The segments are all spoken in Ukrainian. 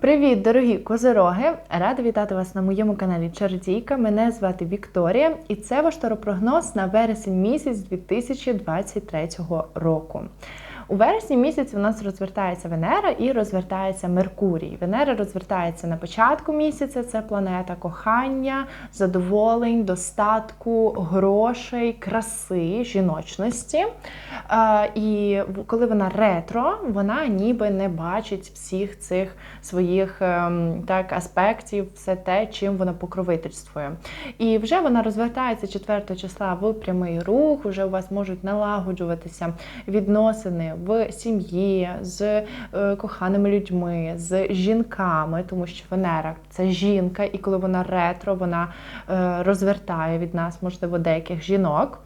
Привіт, дорогі козироги! Рада вітати вас на моєму каналі Чародійка. Мене звати Вікторія, і це ваш таропрогноз на вересень місяць 2023 року. У вересні місяці у нас розвертається Венера і розвертається Меркурій. Венера розвертається на початку місяця. Це планета кохання, задоволень, достатку, грошей, краси, жіночності. І коли вона ретро, вона ніби не бачить всіх цих своїх ем, так аспектів, все те, чим вона покровительствує. І вже вона розвертається 4 числа в прямий рух. Вже у вас можуть налагоджуватися відносини в сім'ї з е, коханими людьми, з жінками, тому що Венера це жінка, і коли вона ретро, вона е, розвертає від нас, можливо, деяких жінок.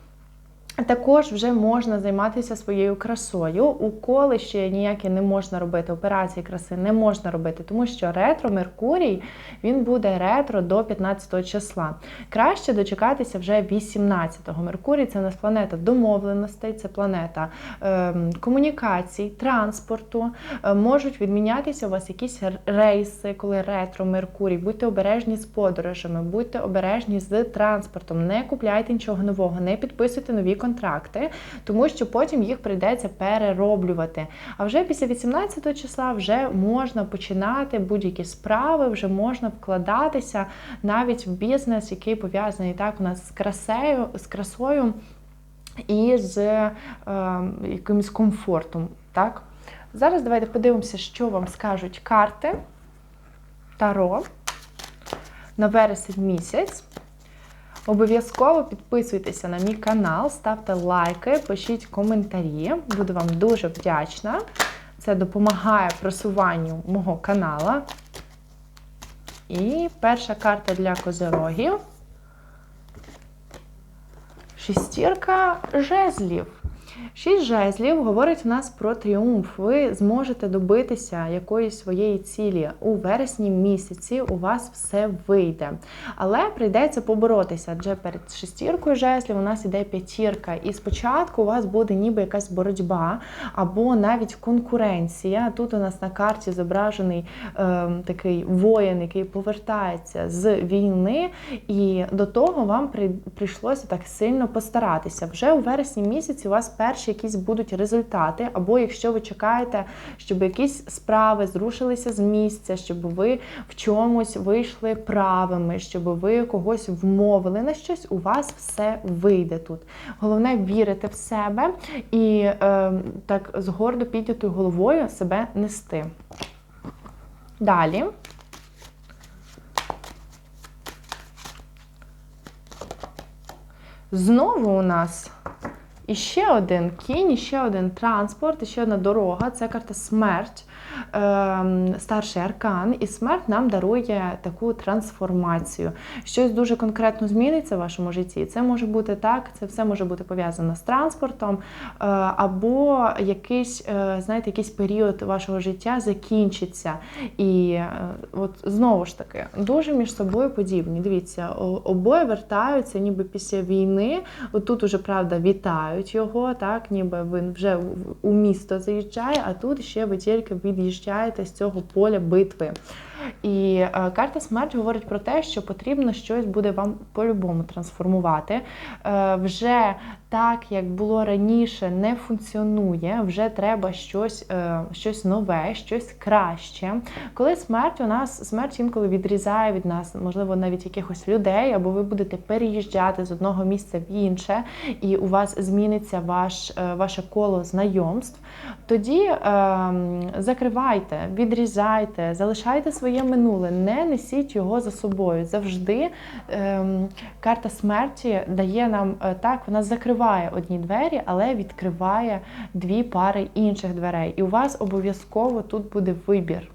Також вже можна займатися своєю красою. Уколи ще ніякі не можна робити, операції краси не можна робити, тому що ретро Меркурій він буде ретро до 15 числа. Краще дочекатися вже 18-го. Меркурій це у нас планета домовленостей, це планета е, комунікацій, транспорту. Е, можуть відмінятися у вас якісь рейси, коли ретро Меркурій. Будьте обережні з подорожами, будьте обережні з транспортом, не купляйте нічого нового, не підписуйте нові контракти, тому що потім їх прийдеться перероблювати. А вже після 18 числа вже можна починати будь-які справи, вже можна вкладатися навіть в бізнес, який пов'язаний так у нас з красею, з красою і з е, якимось комфортом. Так? Зараз давайте подивимося, що вам скажуть карти Таро на вересень місяць. Обов'язково підписуйтеся на мій канал, ставте лайки, пишіть коментарі. Буду вам дуже вдячна. Це допомагає просуванню мого канала. І перша карта для козирогів. Шістірка жезлів. Шість жезлів говорить у нас про тріумф. Ви зможете добитися якоїсь своєї цілі. У вересні місяці у вас все вийде. Але прийдеться поборотися, адже перед шестіркою жезлів у нас іде п'ятірка. І спочатку у вас буде ніби якась боротьба або навіть конкуренція. Тут у нас на карті зображений е, такий воїн, який повертається з війни, і до того вам прийшлося так сильно постаратися. Вже у вересні місяці у вас перші якісь будуть результати, або якщо ви чекаєте, щоб якісь справи зрушилися з місця, щоб ви в чомусь вийшли правими, щоб ви когось вмовили на щось, у вас все вийде тут. Головне вірити в себе і е, так з гордо піднятою головою себе нести. Далі. Знову у нас і ще один кінь, і ще один транспорт, і ще одна дорога це карта смерть. Ем, старший аркан, і смерть нам дарує таку трансформацію. Щось дуже конкретно зміниться в вашому житті. Це може бути так, це все може бути пов'язано з транспортом, е, або якийсь, е, знаєте, якийсь період вашого життя закінчиться. І е, от знову ж таки, дуже між собою подібні. Дивіться, обоє вертаються, ніби після війни. Отут уже правда вітають його, так, ніби він вже у місто заїжджає, а тут ще ви тільки від від'їжджаєте з цього поля битви. І е, карта смерть говорить про те, що потрібно щось буде вам по-любому трансформувати. Е, вже так, як було раніше, не функціонує, вже треба щось е, щось нове, щось краще. Коли смерть у нас смерть інколи відрізає від нас, можливо, навіть якихось людей, або ви будете переїжджати з одного місця в інше, і у вас зміниться ваш, ваше коло знайомств, тоді е, закривайте, відрізайте, залишайте своє минуле, не несіть його за собою. Завжди ем, карта смерті дає нам е, так, вона закриває одні двері, але відкриває дві пари інших дверей. І у вас обов'язково тут буде вибір.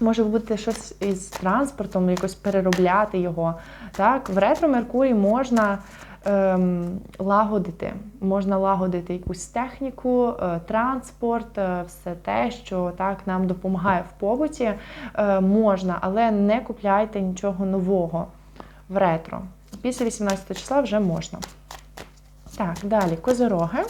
Може бути щось із транспортом, якось переробляти його. Так, В ретро Меркурій можна ем, лагодити. Можна лагодити якусь техніку, е, транспорт, е, все те, що так нам допомагає в побуті. Е, можна, але не купляйте нічого нового в ретро. Після 18 числа вже можна. Так, далі козироги.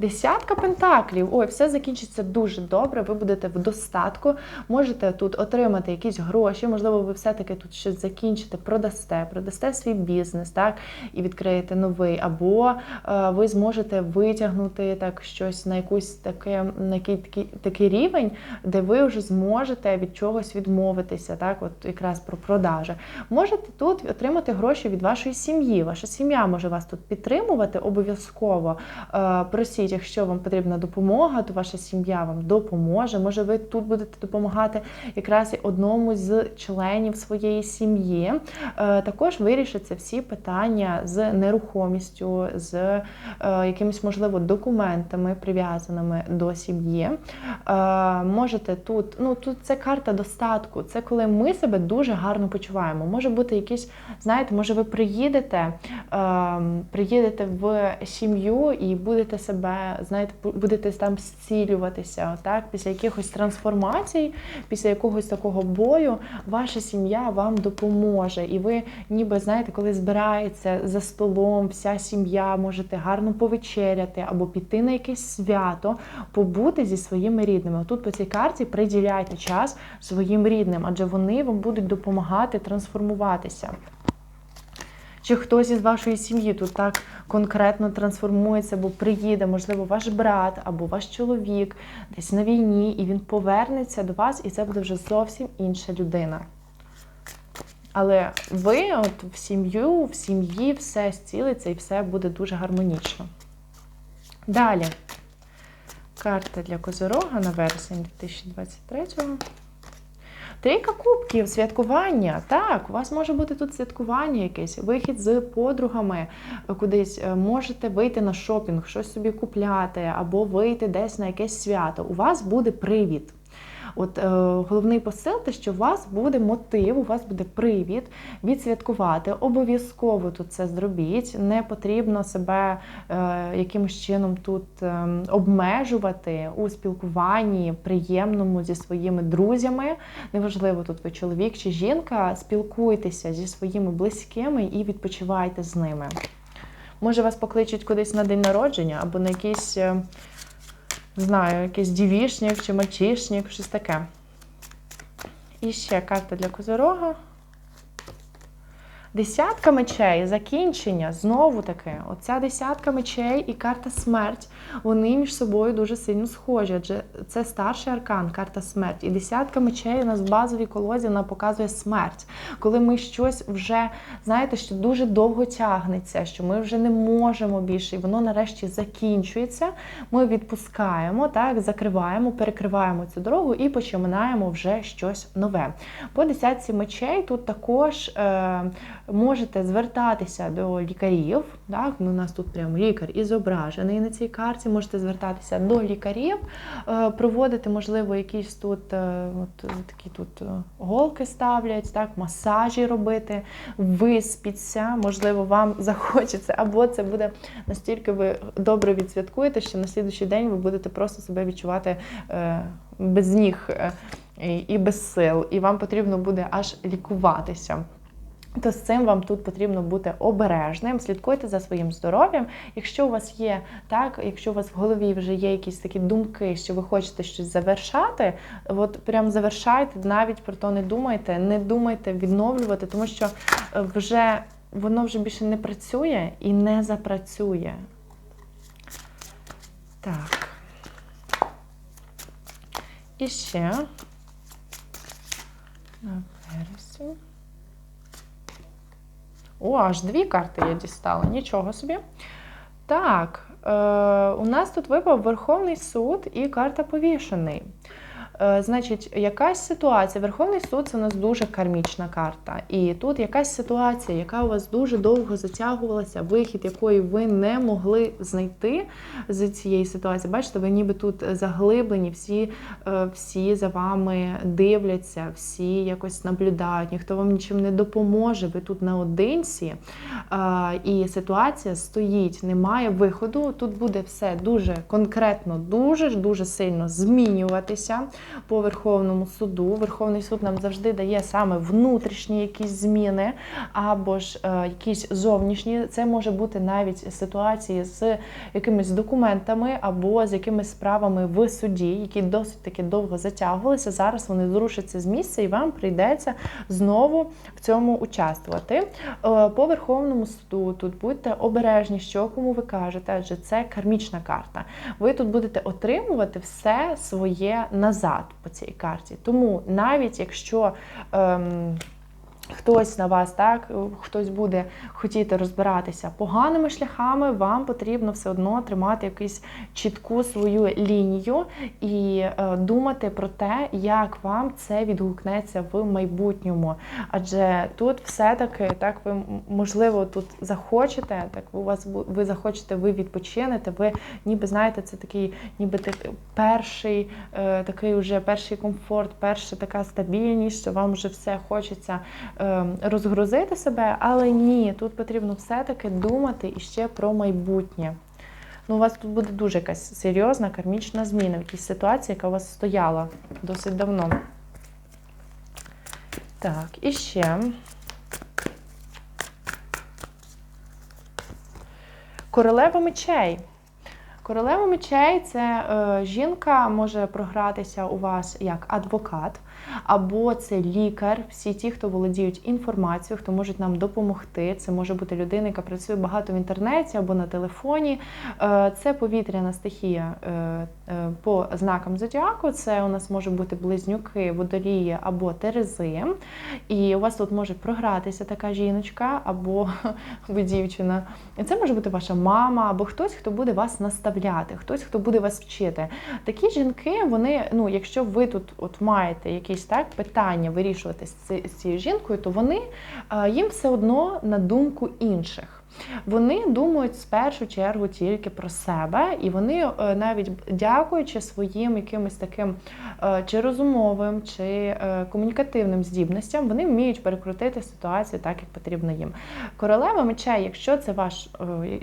Десятка пентаклів. Ой, все закінчиться дуже добре. Ви будете в достатку. Можете тут отримати якісь гроші. Можливо, ви все-таки тут щось закінчите, продасте, продасте свій бізнес, так, і відкриєте новий. Або е, ви зможете витягнути так щось на якусь таке, на який такий, такий рівень, де ви вже зможете від чогось відмовитися. Так, от якраз про продажі. Можете тут отримати гроші від вашої сім'ї. Ваша сім'я може вас тут підтримувати обов'язково. Е, Просіть, якщо вам потрібна допомога, то ваша сім'я вам допоможе. Може, ви тут будете допомагати якраз і одному з членів своєї сім'ї. Е, Також вирішаться всі питання з нерухомістю, з е, якимись, можливо, документами прив'язаними до сім'ї. Е, Можете тут, ну тут це карта достатку. Це коли ми себе дуже гарно почуваємо. Може бути якісь, знаєте, може ви приїдете, е, приїдете в сім'ю і будете себе, знаєте, будете там зцілюватися. Так, після якихось трансформацій, після якогось такого бою, ваша сім'я вам допоможе. І ви, ніби знаєте, коли збирається за столом, вся сім'я можете гарно повечеряти або піти на якесь свято, побути зі своїми рідними. Тут по цій карті приділяйте час своїм рідним, адже вони вам будуть допомагати трансформуватися. Чи хтось із вашої сім'ї тут так конкретно трансформується, або приїде, можливо, ваш брат або ваш чоловік десь на війні, і він повернеться до вас, і це буде вже зовсім інша людина. Але ви от в сім'ю, в сім'ї все зцілиться і все буде дуже гармонічно. Далі. Карта для Козирога на вересень 2023-го. Трійка кубків, святкування. Так, у вас може бути тут святкування якесь, вихід з подругами кудись. е, Можете вийти на шопінг, щось собі купляти, або вийти десь на якесь свято. У вас буде привід. От е, головний посил, те, що у вас буде мотив, у вас буде привід відсвяткувати. Обов'язково тут це зробіть. Не потрібно себе е, якимось чином тут е, обмежувати у спілкуванні приємному зі своїми друзями. Неважливо, тут ви чоловік чи жінка, спілкуйтеся зі своїми близькими і відпочивайте з ними. Може, вас покличуть кудись на день народження або на якийсь. Знаю, якийсь дівішник чи мальчишник, щось таке. І ще карта для козорога. Десятка мечей, закінчення, знову таки, оця десятка мечей і карта смерть, вони між собою дуже сильно схожі, адже це старший аркан, карта смерть. І десятка мечей у нас в базовій колозі вона показує смерть. Коли ми щось вже, знаєте, що дуже довго тягнеться, що ми вже не можемо більше, і воно нарешті закінчується, ми відпускаємо, так, закриваємо, перекриваємо цю дорогу і починаємо вже щось нове. По десятці мечей тут також. Е, можете звертатися до лікарів. Так, ну, у нас тут прямо лікар і зображений на цій карті. Можете звертатися до лікарів, е, проводити, можливо, якісь тут е, от, такі тут е, голки ставлять, так, масажі робити, виспіться, можливо, вам захочеться, або це буде настільки ви добре відсвяткуєте, що на слідуючий день ви будете просто себе відчувати без ніг і без сил, і вам потрібно буде аж лікуватися. То з цим вам тут потрібно бути обережним, слідкуйте за своїм здоров'ям. Якщо у вас є так, якщо у вас в голові вже є якісь такі думки, що ви хочете щось завершати, от прям завершайте, навіть про то не думайте, не думайте відновлювати, тому що е, вже воно вже більше не працює і не запрацює. Так. І ще на вересень. О, аж дві карти я дістала, нічого собі. Так, е, у нас тут випав Верховний суд і карта повішений. Е, Значить, якась ситуація. Верховний суд це у нас дуже кармічна карта. І тут якась ситуація, яка у вас дуже довго затягувалася, вихід якої ви не могли знайти з цієї ситуації. Бачите, ви ніби тут заглиблені, всі, е, всі за вами дивляться, всі якось наблюдають, ніхто вам нічим не допоможе. Ви тут наодинці. Е, І ситуація стоїть, немає виходу. Тут буде все дуже конкретно, дуже дуже сильно змінюватися. По Верховному суду. Верховний суд нам завжди дає саме внутрішні якісь зміни, або ж е, якісь зовнішні. Це може бути навіть ситуації з якимись документами або з якимись справами в суді, які досить таки довго затягувалися. Зараз вони зрушаться з місця, і вам прийдеться знову в цьому участвувати. Е, По Верховному суду тут будьте обережні, що кому ви кажете, адже це кармічна карта. Ви тут будете отримувати все своє назад по цій карті. Тому навіть якщо. Ем, Хтось на вас, так, хтось буде хотіти розбиратися поганими шляхами, вам потрібно все одно тримати якусь чітку свою лінію і е, думати про те, як вам це відгукнеться в майбутньому. Адже тут все-таки так ви можливо тут захочете, так у вас ви захочете, ви відпочинете. Ви ніби знаєте, це такий, ніби так, перший е, такий уже перший комфорт, перша така стабільність, що вам вже все хочеться е, розгрузити себе, але ні, тут потрібно все-таки думати іще про майбутнє. Ну, у вас тут буде дуже якась серйозна кармічна зміна в якійсь ситуації, яка у вас стояла досить давно. Так, і ще. Королева мечей. Королева мечей це е, жінка може програтися у вас як адвокат, або це лікар, всі ті, хто володіють інформацією, хто можуть нам допомогти. Це може бути людина, яка працює багато в інтернеті або на телефоні. Е, це повітряна стихія е, е, по знакам зодіаку. Це у нас може бути близнюки, водолії або терези. І у вас тут може програтися така жіночка або дівчина. Це може бути ваша мама, або хтось, хто буде вас наставляти, хтось, хто буде вас вчити. Такі жінки, вони, ну, якщо ви тут от маєте якісь так питання вирішувати з ці- цією жінкою, то вони е, їм все одно на думку інших. Вони думають в першу чергу тільки про себе, і вони е, навіть дякуючи своїм якимось таким е, чи розумовим, чи е, комунікативним здібностям, вони вміють перекрутити ситуацію так, як потрібно їм. Королева мечей, якщо це ваша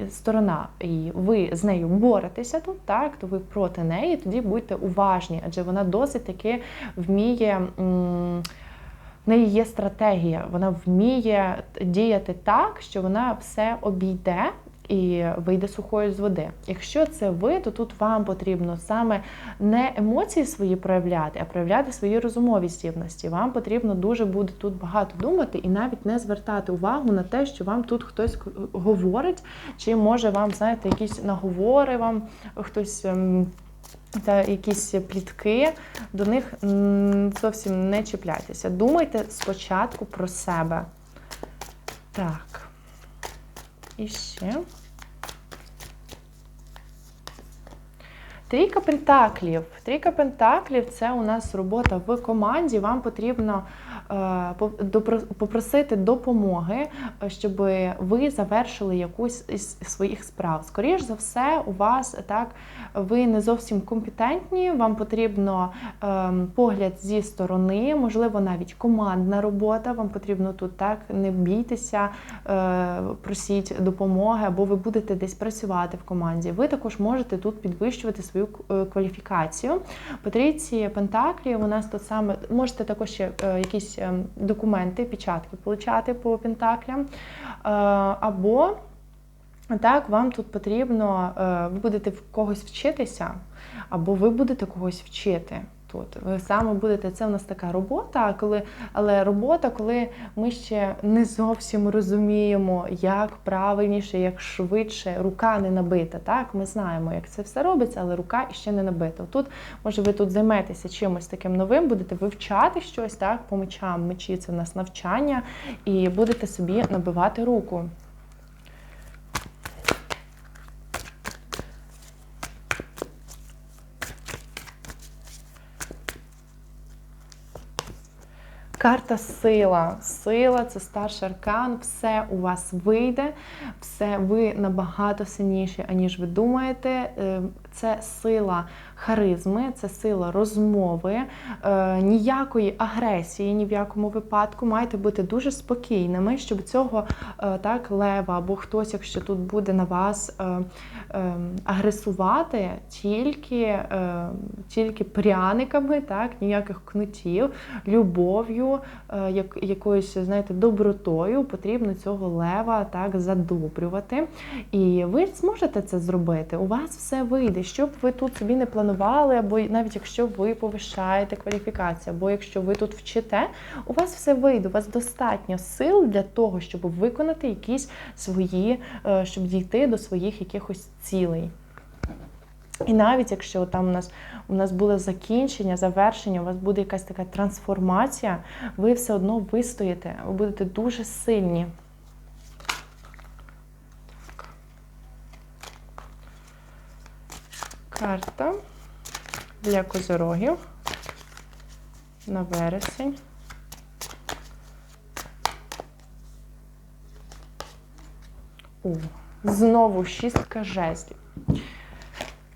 сторона, і ви з нею боретеся тут, так то ви проти неї, тоді будьте уважні, адже вона досить таки вміє. м, неї є стратегія, вона вміє діяти так, що вона все обійде і вийде сухою з води. Якщо це ви, то тут вам потрібно саме не емоції свої проявляти, а проявляти свої розумові здібності. Вам потрібно дуже буде тут багато думати і навіть не звертати увагу на те, що вам тут хтось говорить, чи може вам, знаєте, якісь наговори вам хтось. Та якісь плітки, до них зовсім не чіпляйтеся. Думайте спочатку про себе. Так. І ще. Трійка пентаклів. Трійка пентаклів це у нас робота в команді. Вам потрібно попросити допомоги, е, щоб ви завершили якусь із своїх справ. Скоріш за все, у вас так ви не зовсім компетентні. Вам потрібно е, погляд зі сторони, можливо, навіть командна робота. Вам потрібно тут так не бійтеся, е, просіть допомоги, або ви будете десь працювати в команді. Ви також можете тут підвищувати свою е, кваліфікацію. По трійці Пентаклів у нас тут саме можете також ще е, якісь е, документи, печатки получати по Пентаклям. Е, або так, вам тут потрібно, е, ви будете в когось вчитися, або ви будете когось вчити. Тут ви саме будете, це в нас така робота, коли, але робота, коли ми ще не зовсім розуміємо, як правильніше, як швидше, рука не набита. Так, ми знаємо, як це все робиться, але рука ще не набита. Тут, може, ви тут займетеся чимось таким новим, будете вивчати щось так, по мечам. Мечі це в нас навчання, і будете собі набивати руку. Карта сила. Сила це старший аркан, все у вас вийде, все ви набагато сильніші, аніж ви думаєте. Це сила харизми, це сила розмови, е, ніякої агресії ні в якому випадку. Маєте бути дуже спокійними, щоб цього е, так лева або хтось, якщо тут буде на вас е, е, агресувати, тільки, е, тільки пряниками, так, ніяких кнутів, любов'ю, е, як, якоюсь, знаєте, добротою потрібно цього лева так задобрювати. І ви зможете це зробити. У вас все вийде. Що б ви тут собі не планували, або навіть якщо ви повишаєте кваліфікацію, або якщо ви тут вчите, у вас все вийде. У вас достатньо сил для того, щоб виконати якісь свої, е, щоб дійти до своїх якихось цілей. І навіть якщо там у нас у нас було закінчення, завершення, у вас буде якась така трансформація, ви все одно вистоїте, ви будете дуже сильні. Карта для козорогів на вересень. О, знову шістка жезлів.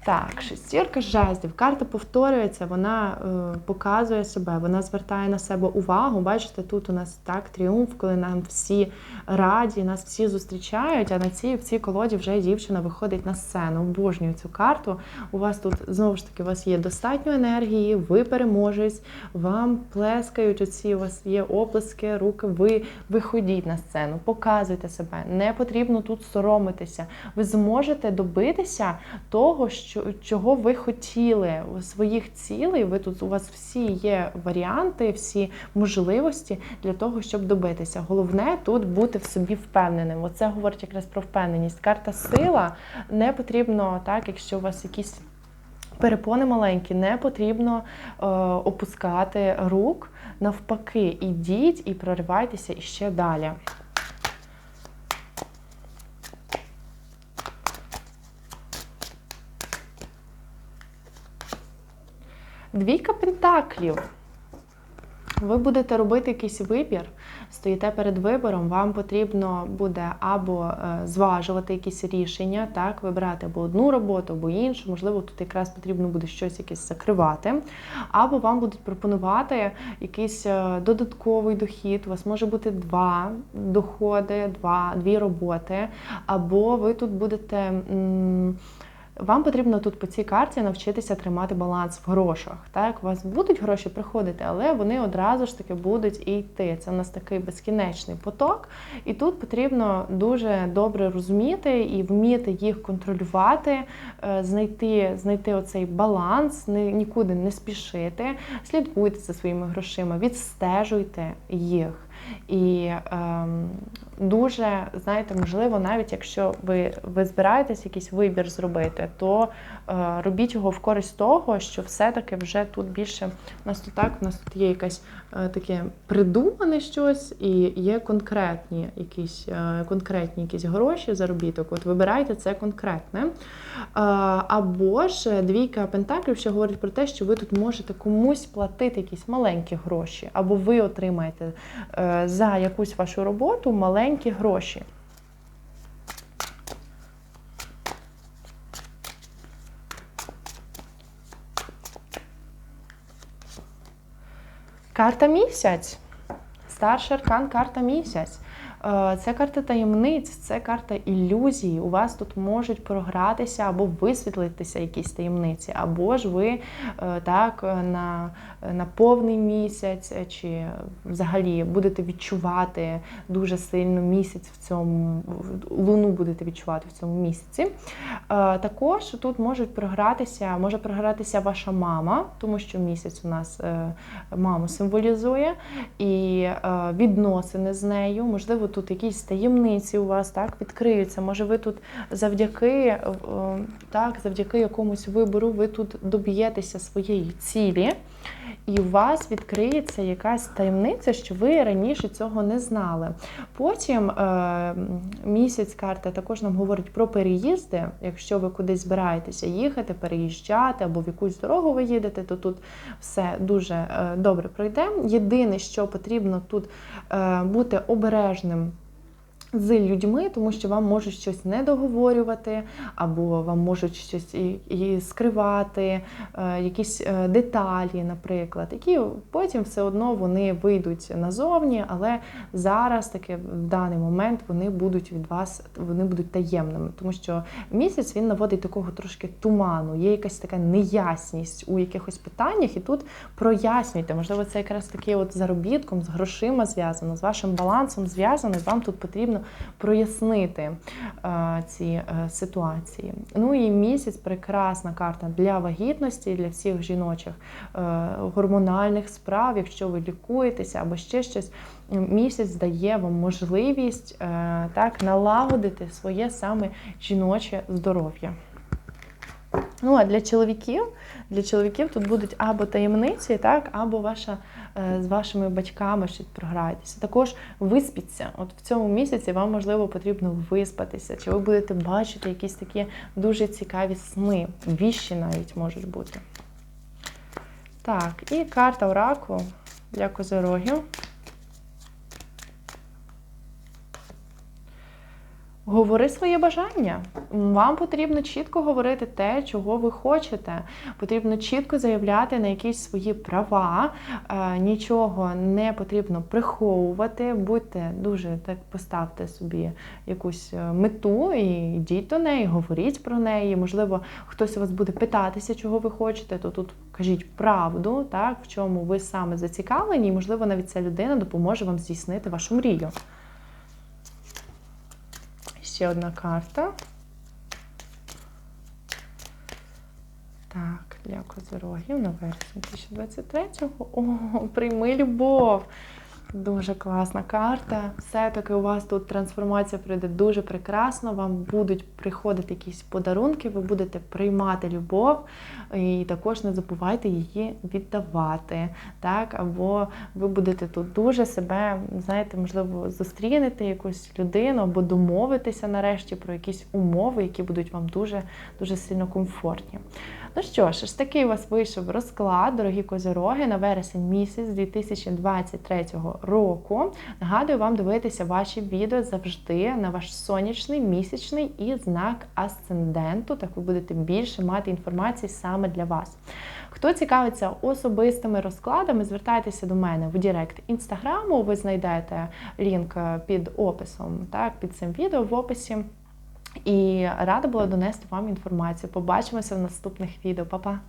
Так, шестірка жезлів. Карта повторюється, вона е, показує себе, вона звертає на себе увагу. Бачите, тут у нас так тріумф, коли нам всі раді, нас всі зустрічають. А на цій в цій колоді вже дівчина виходить на сцену. Обожнюю цю карту. У вас тут знову ж таки у вас є достатньо енергії, ви переможець, вам плескають. Оці у вас є оплески, руки. Ви виходіть на сцену, показуйте себе. Не потрібно тут соромитися. Ви зможете добитися того, що що, чого ви хотіли своїх цілей. Ви тут у вас всі є варіанти, всі можливості для того, щоб добитися. Головне тут бути в собі впевненим. Оце говорить якраз про впевненість. Карта сила не потрібно так, якщо у вас якісь. Перепони маленькі, не потрібно е, опускати рук. Навпаки, ідіть і проривайтеся іще далі. Двійка пентаклів. Ви будете робити якийсь вибір, стоїте перед вибором, вам потрібно буде або е, зважувати якісь рішення, так, вибирати або одну роботу, або іншу, можливо, тут якраз потрібно буде щось якесь закривати, або вам будуть пропонувати якийсь е, додатковий дохід. У вас може бути два доходи, два, дві роботи, або ви тут будете. М вам потрібно тут по цій карті навчитися тримати баланс в грошах. Так, у вас будуть гроші приходити, але вони одразу ж таки будуть і йти. Це у нас такий безкінечний поток, і тут потрібно дуже добре розуміти і вміти їх контролювати, е, знайти знайти оцей баланс, нікуди не спішити, слідкуйте за своїми грошима, відстежуйте їх. І ем, дуже, знаєте, можливо, навіть якщо ви ви збираєтесь якийсь вибір зробити, то е, робіть його в користь того, що все-таки вже тут більше у нас тут так, у нас тут є якась е, таке придумане щось, і є конкретні якісь е, конкретні якісь гроші заробіток. От вибирайте це конкретне. Е, або ж двійка пентаклів, що говорить про те, що ви тут можете комусь платити якісь маленькі гроші, або ви отримаєте. Е, за якусь вашу роботу маленькі гроші. Карта місяць. Старший аркан карта місяць. Е, це карта таємниць, це карта ілюзій. У вас тут можуть програтися або висвітлитися якісь таємниці, або ж ви е, так на на повний місяць, чи взагалі будете відчувати дуже сильно місяць в цьому луну будете відчувати в цьому місяці. Е, також тут можуть програтися, може програтися ваша мама, тому що місяць у нас маму символізує, і відносини з нею, можливо тут якісь таємниці у вас так відкриються. Може, ви тут завдяки е, так, завдяки якомусь вибору, ви тут доб'єтеся своєї цілі, і у вас відкриється якась таємниця, що ви раніше цього не знали. Потім е, місяць карта також нам говорить про переїзди. Якщо ви кудись збираєтеся їхати, переїжджати або в якусь дорогу ви їдете, то тут все дуже е, добре пройде. Єдине, що потрібно тут бути обережним з людьми, тому що вам можуть щось не договорювати, або вам можуть щось і, і скривати, е, якісь е, деталі, наприклад, які потім все одно вони вийдуть назовні, але зараз таки в даний момент вони будуть від вас, вони будуть таємними, тому що місяць він наводить такого трошки туману, є якась така неясність у якихось питаннях, і тут прояснюйте. Можливо, це якраз таки от заробітком, з грошима зв'язано, з вашим балансом зв'язано, і вам тут потрібно прояснити е, ці е, ситуації. Ну і місяць прекрасна карта для вагітності, для всіх жіночих е, гормональних справ, якщо ви лікуєтеся або ще щось. Місяць дає вам можливість так налагодити своє саме жіноче здоров'я. Ну, а для чоловіків, для чоловіків тут будуть або таємниці, так, або ваша е, з вашими батьками щось програєтеся. Також виспіться. От в цьому місяці вам можливо потрібно виспатися, чи ви будете бачити якісь такі дуже цікаві сни, віщі навіть можуть бути. Так, і карта оракулу для козирогів. Говори своє бажання. Вам потрібно чітко говорити те, чого ви хочете. Потрібно чітко заявляти на якісь свої права, е, нічого не потрібно приховувати. Будьте дуже так, поставте собі якусь е, мету і йдіть до неї, говоріть про неї. Можливо, хтось у вас буде питатися, чого ви хочете, то тут кажіть правду, так, в чому ви саме зацікавлені, і можливо, навіть ця людина допоможе вам здійснити вашу мрію. Ще одна карта. Так, для козирогів на вересень 2023-го. О, прийми любов! Дуже класна карта. Все-таки у вас тут трансформація пройде дуже прекрасно. Вам будуть приходити якісь подарунки, ви будете приймати любов, і також не забувайте її віддавати. Так? Або ви будете тут дуже себе, знаєте, можливо, зустрінете якусь людину, або домовитися нарешті про якісь умови, які будуть вам дуже, дуже сильно комфортні. Ну що ж, ось такий у вас вийшов розклад, дорогі козороги, на вересень місяць 2023 року. Нагадую вам дивитися ваші відео завжди на ваш сонячний, місячний і знак асценденту. Так ви будете більше мати інформації саме для вас. Хто цікавиться особистими розкладами, звертайтеся до мене в Директ інстаграму. Ви знайдете лінк під описом, так, під цим відео в описі. І рада була донести вам інформацію. Побачимося в наступних відео. Па-па!